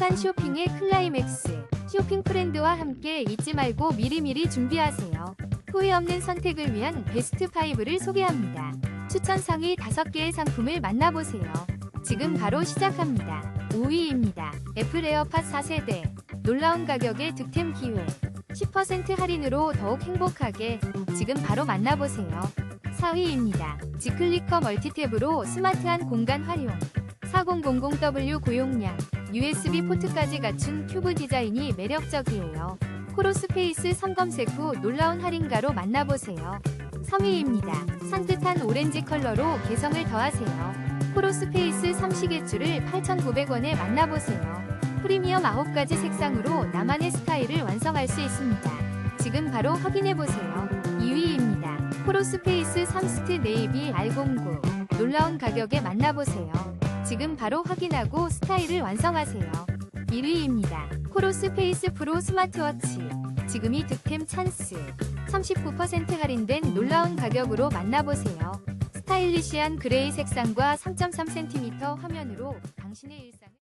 행복한 쇼핑의 클라이맥스. 쇼핑 프렌드와 함께 잊지 말고 미리미리 준비하세요. 후회 없는 선택을 위한 베스트 5를 소개합니다. 추천 상위 5개의 상품을 만나보세요. 지금 바로 시작합니다. 5위입니다. 애플 에어팟 4세대. 놀라운 가격의 득템 기회. 10% 할인으로 더욱 행복하게 지금 바로 만나보세요. 4위입니다. 지클리커 멀티탭으로 스마트한 공간 활용. 4000W 고용량, USB 포트까지 갖춘 큐브 디자인이 매력적이에요. 코로스페이스 3 검색 후 놀라운 할인가로 만나보세요. 3위입니다. 산뜻한 오렌지 컬러로 개성을 더하세요. 코로스페이스 3 시계줄을 8,900원에 만나보세요. 프리미엄 9가지 색상으로 나만의 스타일을 완성할 수 있습니다. 지금 바로 확인해보세요. 2위입니다. 코로스페이스 3스트 네이비 R09 놀라운 가격에 만나보세요. 지금 바로 확인하고 스타일을 완성하세요. 1위입니다. 코로스 페이스 프로 스마트워치 지금이 득템 찬스 39% 할인된 놀라운 가격으로 만나보세요. 스타일리시한 그레이 색상과 3.3cm 화면으로 당신의 일상을